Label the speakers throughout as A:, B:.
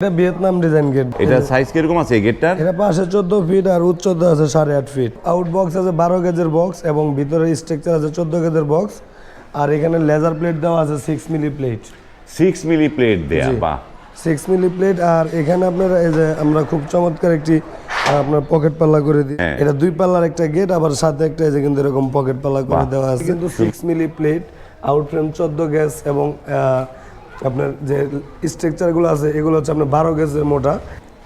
A: এটা Vietnam design gate.
B: এটা size কীরকম আছে এই গেটটার?
A: এটা পাশে চোদ্দ ফিট আর উচ্চতা আছে সাড়ে আট ফিট আউট বক্স আছে বারো গেজের বক্স এবং ভিতরে স্ট্রাকচার আছে চোদ্দ গেজের বক্স আর এখানে লেজার প্লেট দেওয়া আছে six milli plate
B: six milli plate দেয়া বাহ।
A: সিক্স মিলি প্লেট আর এখানে আপনার এই যে আমরা খুব চমৎকার একটি আপনার পকেট পাল্লা করে দিই।
B: হ্যাঁ।
A: এটা দুই পাল্লার একটা গেট আবার সাথে একটা এই যে কিন্তু এরকম পকেট পাল্লা করে দেওয়া আছে। কিন্তু six milli plate out frame চোদ্দ গ্যাস এবং আহ, আপনার যে স্ট্রাকচারগুলো আছে এগুলো হচ্ছে আপনার বারো গ্যাসের মোটা।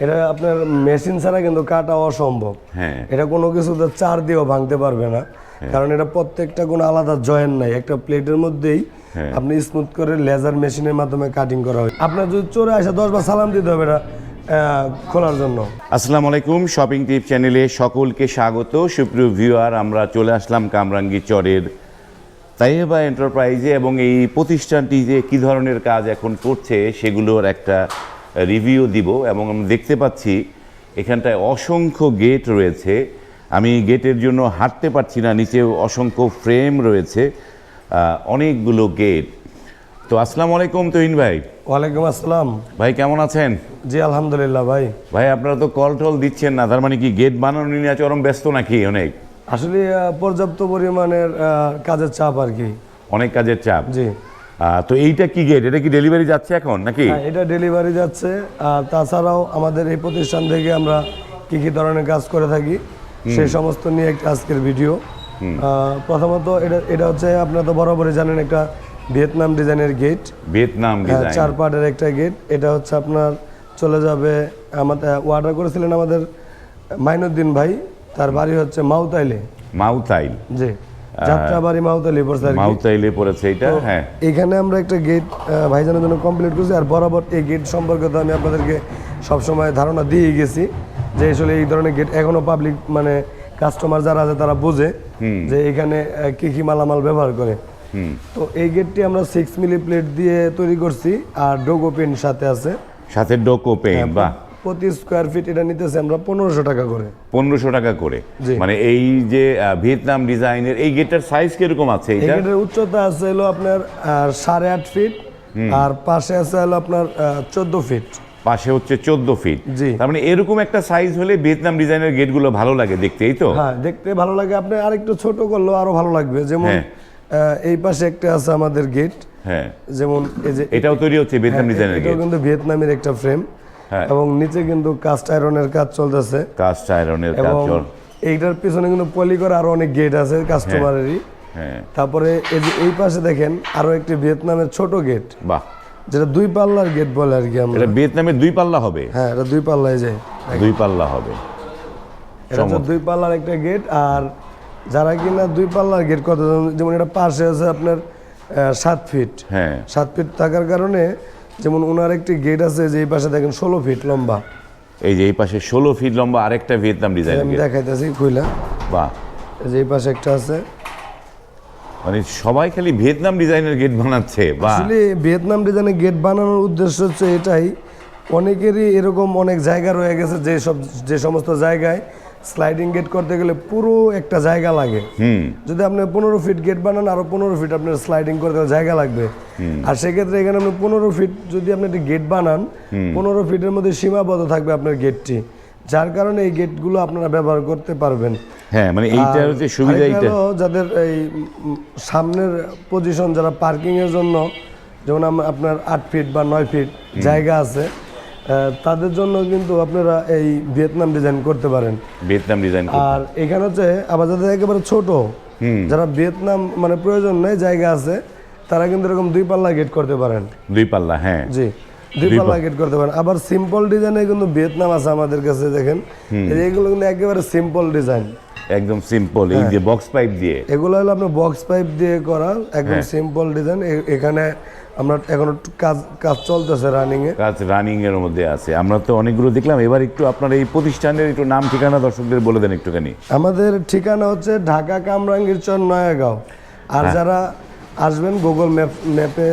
A: এটা আপনার মেশিন ছাড়া কিন্তু কাটা অসম্ভব।
B: হ্যাঁ।
A: এটা কোনো কিছুতে চার দিয়েও ভাঙতে পারবে না। কারণ এটা প্রত্যেকটা কোনো আলাদা জয়েন্ট নাই। একটা প্লেটের মধ্যেই
B: হ্যাঁ।
A: আপনি স্মুথ করে লেজার মেশিনের মাধ্যমে কাটিং করা হয়। আপনার যদি চোরে আসে দশ বার সালাম দিতে হবে এটা খোলার জন্য।
B: আসসালামু আলাইকুম শপিং টিপ চ্যানেলে সকলকে স্বাগত। সুপ্রিয় ভিউয়ার আমরা চলে আসলাম কামরাঙ্গি চরের তাইবা এন্টারপ্রাইজে এবং এই প্রতিষ্ঠানটি যে কী ধরনের কাজ এখন করছে সেগুলোর একটা রিভিউ দিব এবং আমি দেখতে পাচ্ছি এখানটায় অসংখ্য গেট রয়েছে। আমি গেটের জন্য হাঁটতে পারছি না নিচেও অসংখ্য ফ্রেম রয়েছে অনেকগুলো গেট। তো আসসালামু আলাইকুম তহিন ভাই।
A: ওয়ালাইকুম আসসালাম।
B: ভাই কেমন আছেন?
A: জি আলহামদুলিল্লাহ ভাই।
B: ভাই আপনারা তো কল টল দিচ্ছেন না তার মানে কি গেট বানানো নিয়ে চরম ব্যস্ত নাকি অনেক?
A: আসলে পর্যাপ্ত পরিমাণের কাজের চাপ আর কি।
B: অনেক কাজের চাপ?
A: জি।
B: তো এইটা কি গেট এটা কি ডেলিভারি যাচ্ছে এখন নাকি?
A: হ্যাঁ, এটা ডেলিভারি যাচ্ছে। আর তাছাড়াও আমাদের এই প্রতিষ্ঠান থেকে আমরা কি কি ধরনের কাজ করে থাকি সেই সমস্ত নিয়ে একটা আজকের ভিডিও প্রথমত এটা এটা হচ্ছে আপনারা তো বরাবরই জানেন একটা ভিয়েতনাম ডিজাইনের গেট
B: ভিয়েতনাম
A: হ্যাঁ, চার পার্টের একটা গেট এটা হচ্ছে আপনার চলে যাবে আমাদের অর্ডার করেছিলেন আমাদের মাইনুদ্দিন ভাই। তার বাড়ি হচ্ছে মাউতাইলে।
B: মাউথাইল
A: জি যাত্রাবাড়ি মাউতাইলে পড়ছে আর কি।
B: মাউথাইলে পড়েছে এটা হ্যাঁ।
A: এখানে আমরা একটা গেট ভাইজানের জন্য কমপ্লিট করছি আর বরাবর এই গেট সম্পর্কে তো আমি আপনাদেরকে সবসময় ধারণা দিয়ে গেছি যে আসলে এই ধরনের গেট এখনও পাবলিক মানে কাস্টমার যারা আছে তারা বোঝে যে এখানে কি কি মালামাল ব্যবহার করে। তো এই গেটটি আমরা সিক্স মিলি প্লেট দিয়ে তৈরি করছি আর ডোগো পেন সাথে আছে।
B: সাথে ডোকো
A: হ্যাঁ,
B: বাহ।
A: প্রতি স্কোয়ার ফিট এটা নিতেছে আমরা পনেরোশো টাকা করে।
B: পনেরোশো টাকা করে। মানে এই যে ভিয়েতনাম ডিজাইনের এই গেটটার সাইজ কীরকম আছে
A: এই গেটের উচ্চতা আছে হলো আপনার সাড়ে আট ফিট আর পাশে আছে হলো আপনার চোদ্দ ফিট
B: পাশে হচ্ছে চোদ্দ ফিট। তার মানে এরকম একটা সাইজ হলে ভিয়েতনাম ডিজাইনের গেটগুলো ভালো লাগে দেখতে এই তো?
A: হ্যাঁ দেখতে ভালো লাগে। আপনি আরেকটু ছোট করলেও আরও ভালো লাগবে। যেমন
B: হ্যাঁ।
A: এই পাশে একটা আছে আমাদের গেট
B: হ্যাঁ।
A: যেমন এই যে
B: এটাও তৈরি হচ্ছে ভিয়েতনাম ডিজাইনের
A: হ্যাঁ, এটাও
B: গেট
A: কিন্তু ভিয়েতনামের একটা ফ্রেম। এবং নিচে কিন্তু কাস্ট আয়রনের কাজ চলতেছে।
B: কাস্ট আয়রনের কাজ চল
A: এইটার পিছনে কিন্তু পলি করা আরও অনেক গেট আছে কাস্টমারেরই
B: হ্যাঁ।
A: তারপরে এই যে এই পাশে দেখেন আরও একটি ভিয়েতনামের ছোট গেট
B: বাহ।
A: যেটা দুই পাল্লার গেট বলে আর কি আমরা।
B: এটা ভিয়েতনামের দুই পাল্লা হবে?
A: হ্যাঁ এটা দুই পাল্লায় যায়।
B: দুই পাল্লা হবে।
A: এটা হচ্ছে দুই পাল্লার একটা গেট আর যারা কিনা দুই পাল্লার গেট কত যেমন এটা পাশে আছে আপনার সাত ফিট
B: হ্যাঁ।
A: সাত ফিট থাকার কারণে যেমন ওনার একটি গেট আছে যে এই পাশে দেখেন ষোলো ফিট লম্বা।
B: এই যে এই পাশে ষোলো ফিট লম্বা আরেকটা ভিয়েতনাম ডিজাইন
A: আমি দেখাইতেছি খুইলা
B: বাহ।
A: এই যে এই পাশে একটা আছে।
B: মানে সবাই খালি ভিয়েতনাম ডিজাইনের গেট বানাচ্ছে
A: আসলে ভিয়েতনাম ডিজাইনের গেট বানানোর উদ্দেশ্য হচ্ছে এটাই। অনেকেরই এরকম অনেক জায়গা রয়ে গেছে যে সব যে সমস্ত জায়গায় স্লাইডিং গেট করতে গেলে পুরো একটা জায়গা লাগে। যদি আপনি পনেরো ফিট গেট বানান আরও পনেরো ফিট আপনার স্লাইডিং করতে গেলে জায়গা লাগবে। আর সেক্ষেত্রে এখানে আপনি পনেরো ফিট যদি আপনি একটি গেট বানান পনেরো ফিটের মধ্যে সীমাবদ্ধ থাকবে আপনার গেটটি যার কারণে এই গেটগুলো আপনারা ব্যবহার করতে পারবেন।
B: হ্যাঁ মানে এইটা
A: আর
B: হচ্ছে সুবিধা এইটা
A: যাদের এই সামনের পজিশন যারা পার্কিং এর জন্য যেমন আপনার আট ফিট বা নয় ফিট জায়গা আছে তাদের জন্য কিন্তু আপনারা এই ভিয়েতনাম ডিজাইন করতে পারেন।
B: ভিয়েতনাম ডিজাইন
A: আর এখানে হচ্ছে আবার যাদের একেবারে ছোট। যারা ভিয়েতনাম মানে প্রয়োজন নেই জায়গা আছে তারা কিন্তু এরকম দুই পাল্লা গেট করতে পারেন।
B: দুই পাল্লা হ্যাঁ।
A: জি দুই পাল্লা গেট করতে পারেন। আবার সিম্পল ডিজাইনে কিন্তু ভিয়েতনাম আছে আমাদের কাছে দেখেন। এগুলো কিন্তু একেবারে সিম্পল ডিজাইন
B: একদম সিম্পল এই যে বক্স পাইপ দিয়ে।
A: এগুলো হলো আপনার বক্স পাইপ দিয়ে করা একদম সিম্পল ডিজাইন এখানে আমরা এখন একটু কাজ কাজ চলতেছে রানিং এ
B: কাজ রানিং এর মধ্যে আছে। আমরা তো অনেকগুলো দেখলাম। এবার একটু আপনার এই প্রতিষ্ঠানের একটু নাম ঠিকানা দর্শকদের বলে দেন একটুখানি।
A: আমাদের ঠিকানা হচ্ছে ঢাকা কামরাঙ্গীর চর নয়াগাঁও। আর যারা আসবেন গুগল ম্যাপ ম্যাপে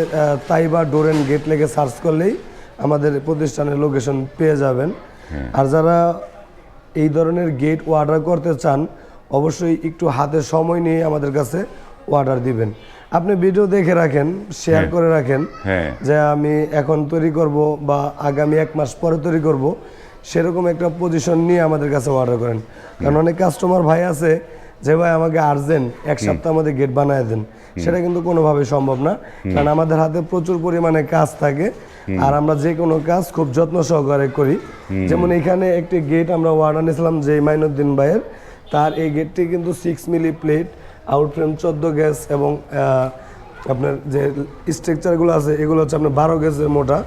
A: তাইবা ডোরেন গেট লেগে সার্চ করলেই আমাদের প্রতিষ্ঠানের লোকেশন পেয়ে যাবেন। আর যারা এই ধরনের গেট অর্ডার করতে চান অবশ্যই একটু হাতে সময় নিয়ে আমাদের কাছে অর্ডার দিবেন। আপনি ভিডিও দেখে রাখেন শেয়ার করে রাখেন
B: হ্যাঁ।
A: যে আমি এখন তৈরি করব বা আগামী এক মাস পরে তৈরি করব সেরকম একটা পজিশন নিয়ে আমাদের কাছে অর্ডার করেন। কারণ অনেক কাস্টমার ভাই আছে যে ভাই আমাকে আর্জেন্ট এক সপ্তাহ মধ্যে গেট বানায় দেন। সেটা কিন্তু কোনোভাবে সম্ভব না। কারণ আমাদের হাতে প্রচুর পরিমাণে কাজ থাকে। আর আমরা যে কোনো কাজ খুব যত্ন সহকারে করি। যেমন এখানে একটি গেট আমরা অর্ডার নিয়েছিলাম যে মাইনুদ্দিন ভাইয়ের তার এই গেটটি কিন্তু six milli plate out frame চোদ্দ গ্যাস এবং আপনার যে স্ট্রাকচারগুলো আছে এগুলো হচ্ছে আপনার বারো গেজের মোটা।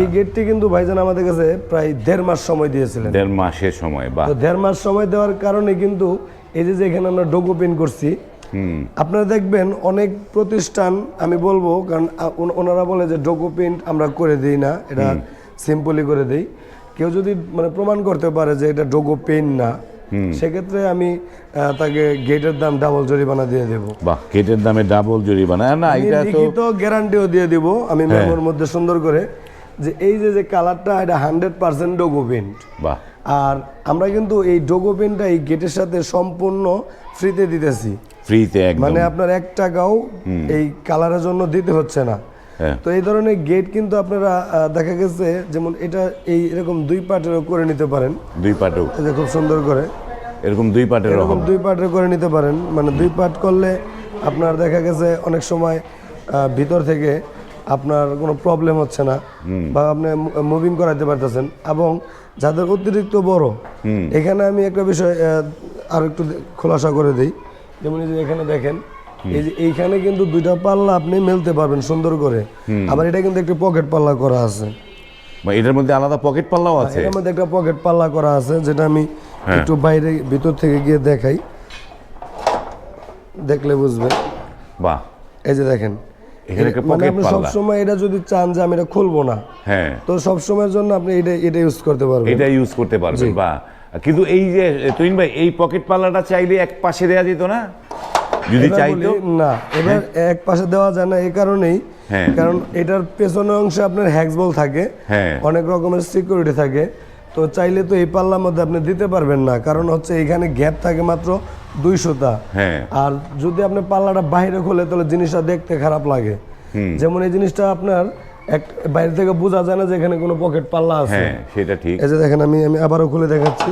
A: এই গেটটি কিন্তু ভাইজান আমাদের কাছে প্রায় দেড় মাস সময় দিয়েছিলেন।
B: দেড় মাসের সময় বা
A: দেড় মাস সময় দেওয়ার কারণে কিন্তু এই যে যে এখানে আমরা ডোগো পেন করছি আপনারা দেখবেন অনেক প্রতিষ্ঠান আমি বলব কারণ ওনারা বলে যে ডোগো প্রিন্ট আমরা করে দিই না এটা সিম্পলি করে দিই। কেউ যদি মানে প্রমাণ করতে পারে যে এটা ডোগো পেন না সেক্ষেত্রে আমি তাকে গেটের দাম ডাবল জরিমানা দিয়ে দেবো।
B: বাহ কেটের দামে ডাবল জরিমানা। না এটা তো
A: গ্যারান্টিও দিয়ে দিব। আমি মেমোর মধ্যে সুন্দর করে যে এই যে যে কালারটা এটা হান্ড্রেড পার্সেন্ট ডোগো পেন্ট
B: বাহ।
A: আর আমরা কিন্তু এই ডোগো পেনটা এই গেটের সাথে সম্পূর্ণ ফ্রিতে দিতেছি।
B: ফ্রিতে
A: মানে আপনার এক টাকাও এই কালারের জন্য দিতে হচ্ছে না।
B: হ্যাঁ
A: তো এই ধরনের গেট কিন্তু আপনারা দেখা গেছে যেমন এটা এই এরকম দুই পার্টেরও করে নিতে পারেন।
B: দুই পাটেও।
A: এই খুব সুন্দর করে।
B: এরকম দুই পাটের
A: এরকম দুই পার্টের করে নিতে পারেন। মানে দুই পার্ট করলে আপনার দেখা গেছে অনেক সময় ভিতর থেকে আপনার কোনো প্রবলেম হচ্ছে না বা আপনি মুভিং করাতে পারতেছেন এবং যাদের অতিরিক্ত বড় এখানে আমি একটা বিষয় আর একটু খোলাসা করে দিই। যেমন এখানে দেখেন এইখানে কিন্তু দুইটা পাল্লা আপনি মেলতে পারবেন সুন্দর করে। আবার এটা কিন্তু একটি পকেট পাল্লা করা আছে।
B: এটার মধ্যে আলাদা পকেট পাল্লাও আছে?
A: এটার মধ্যে একটা পকেট পাল্লা করা আছে যেটা আমি
B: হ্যাঁ।
A: একটু বাইরে ভিতর থেকে গিয়ে দেখাই। দেখলে বুঝবে
B: বাহ।
A: এই যে দেখেন।
B: এখানে একটা
A: মানে
B: পকেট
A: এটা যদি চান যে আমি এটা খুলবো না
B: হ্যাঁ।
A: তো জন্য আপনি এটা এটা ইউজ করতে পারবেন।
B: এটা ইউজ করতে পারবেন বা কিন্তু এই যে তুইন ভাই এই পকেট পাল্লাটা চাইলে এক পাশে দেওয়া যেত না? যদি চাইতো?
A: না এবার এক পাশে দেওয়া যায় না এই কারণেই।
B: হ্যাঁ।
A: কারণ এটার পেছনের অংশে আপনার হ্যাক্সবল থাকে
B: হ্যাঁ।
A: অনেক রকমের সিকিউরিটি থাকে। তো চাইলে তো এই পাল্লার মধ্যে আপনি দিতে পারবেন না কারণ হচ্ছে এখানে গ্যাপ থাকে মাত্র দুইশোটা।
B: হ্যাঁ।
A: আর যদি আপনি পাল্লাটা বাইরে খোলে তাহলে জিনিসটা দেখতে খারাপ লাগে। যেমন এই জিনিসটা আপনার এক বাইরে থেকে বোঝা যায় না যে এখানে কোনো পকেট পাল্লা আছে।
B: হ্যাঁ সেটা ঠিক।
A: এই যে দেখেন আমি আমি আবারও খুলে দেখাচ্ছি।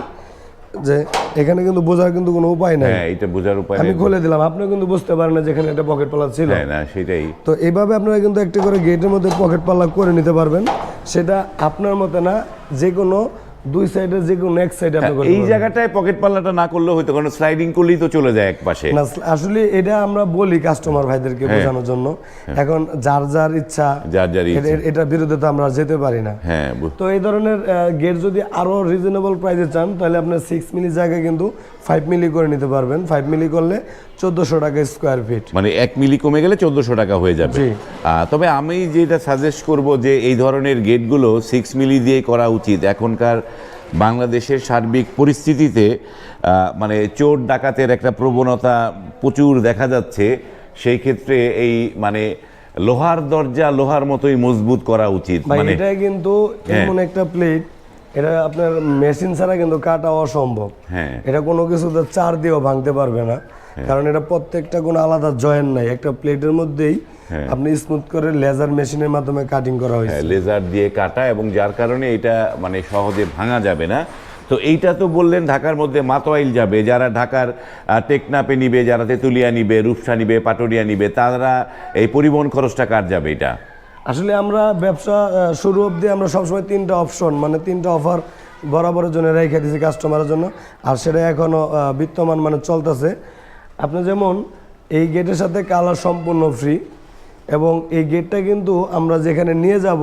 A: যে এখানে কিন্তু বোঝার কিন্তু কোনো উপায় নাই।
B: হ্যাঁ এটা বোঝার উপায়
A: আমি খুলে দিলাম আপনি কিন্তু বুঝতে পারেন না যেখানে একটা পকেট পাল্লা ছিল।
B: হ্যাঁ না সেটাই।
A: তো এইভাবে আপনারা কিন্তু একটা করে গেটের মধ্যে পকেট পাল্লা করে নিতে পারবেন। সেটা আপনার মতে না যে কোনো দুই সাইডে যে কোনো এক সাইডে আপনি
B: হ্যাঁ, এই জায়গাটায় পকেট পাল্লাটা না করলেও হয়তো কারণ স্লাইডিং করলেই তো চলে যায় এক পাশে
A: না আসলে এটা আমরা বলি কাস্টমার ভাইদেরকে বোঝানোর জন্য। এখন যার যার ইচ্ছা
B: যার যার
A: এটা- বিরুদ্ধে তো আমরা যেতে পারি না।
B: হ্যাঁ
A: তো এই ধরনের গেট যদি আরও রিজনেবল প্রাইসে চান তাহলে আপনার সিক্স মিলি জায়গায় কিন্তু ফাইভ মিলি করে নিতে পারবেন। ফাইভ মিলি করলে চোদ্দশো টাকা স্কোয়ার ফিট
B: মানে এক মিলি কমে গেলে চোদ্দশো টাকা হয়ে যাবে। তবে আমি যেটা সাজেস্ট করব যে এই ধরনের গেটগুলো সিক্স মিলি দিয়ে করা উচিত। এখনকার বাংলাদেশের সার্বিক পরিস্থিতিতে মানে চোর ডাকাতের একটা প্রবণতা প্রচুর দেখা যাচ্ছে। সেই ক্ষেত্রে এই মানে লোহার দরজা লোহার মতোই মজবুত করা উচিত। মানে
A: এটা কিন্তু
B: হ্যাঁ।
A: এমন একটা প্লেট এটা আপনার মেশিন ছাড়া কিন্তু কাটা অসম্ভব।
B: হ্যাঁ।
A: এটা কোনো কিছুতে চার দিয়েও ভাঙতে পারবে না। কারণ এটা প্রত্যেকটা কোনো আলাদা জয়েন্ট নাই। একটা প্লেটের মধ্যেই
B: হ্যাঁ।
A: আপনি স্মুথ করে লেজার মেশিনের মাধ্যমে কাটিং করা হয়েছে।
B: হ্যাঁ, লেজার দিয়ে কাটা এবং যার কারণে এটা মানে সহজে ভাঙা যাবে না। তো এইটা তো বললেন ঢাকার মধ্যে মাতোয়াইল যাবে। যারা ঢাকার টেকনাপে নিবে যারা তেঁতুলিয়া নিবে রূপসা নিবে পাটুরিয়া নিবে তারা এই পরিবহন খরচটা কার যাবে এটা?
A: আসলে আমরা ব্যবসা শুরু অবধি আমরা সবসময় তিনটা অপশন মানে তিনটা অফার বরাবরের জন্য রেখে দিয়েছি কাস্টমারের জন্য। আর সেটা এখনও বিদ্যমান মানে চলতেছে। আপনি যেমন এই গেটের সাথে কালার সম্পূর্ণ ফ্রি এবং এই গেটটা কিন্তু আমরা যেখানে নিয়ে যাব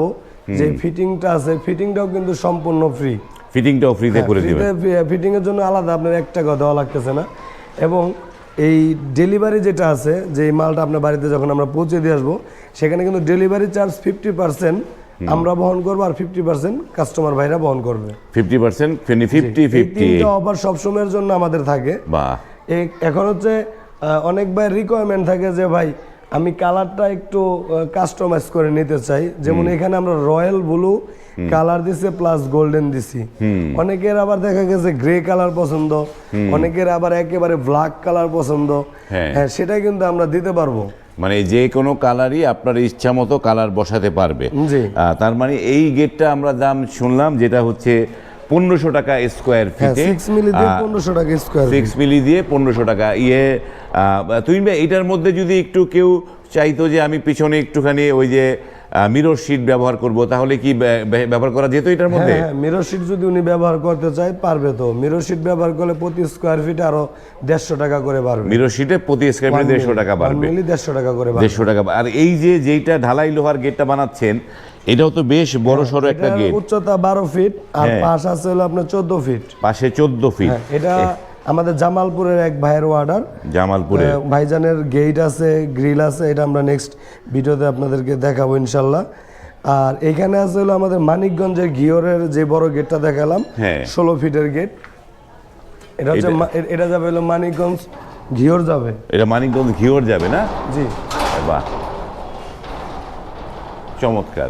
A: যে ফিটিংটা আছে ফিটিংটাও কিন্তু সম্পূর্ণ ফ্রি
B: ফিটিংটাও ফ্রিতে করে দিবেন।
A: ফিটিং এর জন্য আলাদা আপনার এক টাকা দেওয়া লাগতেছে না। এবং এই ডেলিভারি যেটা আছে যে মালটা আপনার বাড়িতে যখন আমরা পৌঁছে দিয়ে আসব সেখানে কিন্তু ডেলিভারি চার্জ ফিফটি পার্সেন্ট আমরা বহন করব আর ফিফটি পার্সেন্ট কাস্টমার ভাইরা বহন করবে।
B: Fifty percent fifty fifty
A: offer সবসময়ের জন্য আমাদের থাকে।
B: বা
A: এই এখন হচ্ছে অনেক ভাই রিকোয়ারমেন্ট থাকে যে ভাই আমি কালারটা একটু কাস্টমাইজ করে নিতে চাই। যেমন এখানে আমরা রয়্যাল ব্লু কালার দিছি প্লাস গোল্ডেন দিছি। অনেকের আবার দেখা গেছে গ্রে কালার পছন্দ। অনেকের আবার একেবারে ব্ল্যাক কালার পছন্দ।
B: হ্যাঁ।
A: হ্যাঁ সেটা কিন্তু আমরা দিতে পারব।
B: মানে যে কোনো কালারই আপনার ইচ্ছা মতো কালার বসাতে পারবে। তার মানে এই গেটটা আমরা দাম শুনলাম যেটা হচ্ছে পনেরোশো টাকা স্কোয়ার
A: হ্যাঁ
B: ফিটে
A: সিক্স মিলি দিয়ে পনেরোশো টাকা স্কোয়ার
B: সিক্স মিলি দিয়ে পনেরোশো টাকা। ইয়ে তুই এটার মধ্যে যদি একটু কেউ চাইতো যে আমি পিছনে একটুখানি ওই যে মিরর শিট ব্যবহার করব তাহলে কি ব্যা- ব্যা- ব্যবহার করা যেত এটার মধ্যে?
A: হ্যাঁ মিরর শিট যদি উনি ব্যবহার করতে চায় পারবে তো। মিরর শিট ব্যবহার করলে প্রতি স্কোয়ার ফিট আরও দেড়শো টাকা করে বাড়বে।
B: মিরর শিটে প্রতি স্কোয়ার ফিট দেড়শো টাকা বাড়বে।
A: দেড়শো টাকা করে
B: দেড়শো টাকা আর এই যে যেইটা ঢালাই লোহার গেটটা বানাচ্ছেন এটাও তো বেশ বড় সড়ো একটা গেট
A: উচ্চতা বারো ফিট আর
B: হ্যাঁ।
A: পাশ আছে হলো আপনার চোদ্দ ফিট
B: পাশে চোদ্দ ফিট
A: হ্যাঁ, এটা আমাদের জামালপুরের এক ভাইয়ের অর্ডার
B: জামালপুরে।
A: ভাইজানের গেট আছে গ্রিল আছে এটা আমরা নেক্সট ভিডিওতে আপনাদেরকে দেখাবো ইনশাল্লাহ। আর এখানে আছে হলো আমাদের মানিকগঞ্জের ঘিওরের যে বড় গেটটা দেখালাম
B: হ্যাঁ।
A: ষোলো ফিটের গেট এটা হচ্ছে
B: এটা-
A: যাবে হলো মানিকগঞ্জ ঘিওর যাবে।
B: এটা মানিকগঞ্জ ঘিওর যাবে না?
A: জি।
B: বাহ। চমৎকার।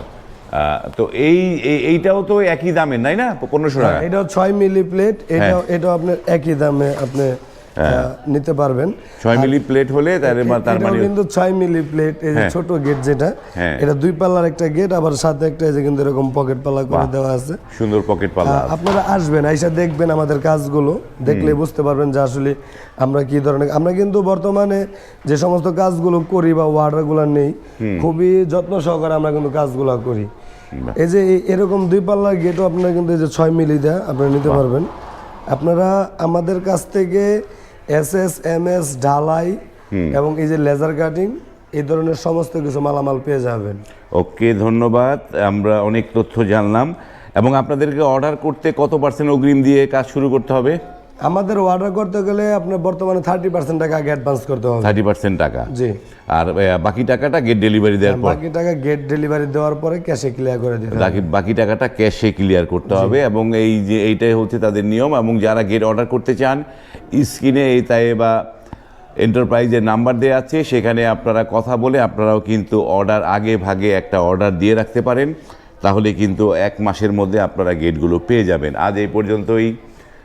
B: তো এই এই- এইটাও তো একই দামের নাই না? পনেরোশো টাকা।
A: এটা ছয় মিলি প্লেট এটা এটা আপনার একই দামে আপনি নিতে পারবেন।
B: ছয় মিলি প্লেট হলে তার মানে
A: কিন্তু ছয় মিলি প্লেট এই যে
B: হ্যাঁ।
A: ছোট গেট যেটা
B: হ্যাঁ।
A: এটা দুই পাল্লার একটা গেট আবার সাথে একটা এই যে কিন্তু এরকম পকেট পাল্লা করে দেওয়া আছে।
B: সুন্দর পকেট পাল্লা।
A: আপনারা আসবেন আইসা দেখবেন আমাদের কাজগুলো দেখলে বুঝতে পারবেন যে আসলে আমরা কি ধরনের আমরা কিন্তু বর্তমানে যে সমস্ত কাজগুলো করি বা ওয়ার্ডারগুলো নেই খুবই যত্ন সহকারে আমরা কিন্তু কাজগুলো করি। এই যে এরকম দুই পাল্লার গেটও আপনারা কিন্তু এই যে ছয় মিলি দেয় আপনারা নিতে পারবেন। আপনারা আমাদের কাছ থেকে এস এস এম এস ঢালাই এবং এই যে লেজার কাটিং এই ধরনের সমস্ত কিছু মালামাল পেয়ে যাবেন।
B: ওকে ধন্যবাদ। আমরা অনেক তথ্য জানলাম। এবং আপনাদেরকে অর্ডার করতে কত পার্সেন্ট অগ্রিম দিয়ে কাজ শুরু করতে হবে?
A: আমাদের অর্ডার করতে গেলে আপনার বর্তমানে থার্টি পার্সেন্ট টাকা আগে অ্যাডভান্স করতে হবে।
B: থার্টি পার্সেন্ট টাকা।
A: জি।
B: আর বাকি টাকাটা গেট ডেলিভারি দেওয়ার পর।
A: বাকি টাকা গেট ডেলিভারি দেওয়ার পরে ক্যাশে ক্লিয়ার করে দিতে হবে।
B: বাকি বাকি টাকাটা ক্যাশে ক্লিয়ার করতে হবে এবং এই যে এইটাই হচ্ছে তাদের নিয়ম এবং যারা গেট অর্ডার করতে চান স্ক্রিনে এই তাই বা এন্টারপ্রাইজের নাম্বার দেওয়া আছে সেখানে আপনারা কথা বলে আপনারাও কিন্তু অর্ডার আগে ভাগে একটা অর্ডার দিয়ে রাখতে পারেন। তাহলে কিন্তু এক মাসের মধ্যে আপনারা গেটগুলো পেয়ে যাবেন। আজ এই পর্যন্তই।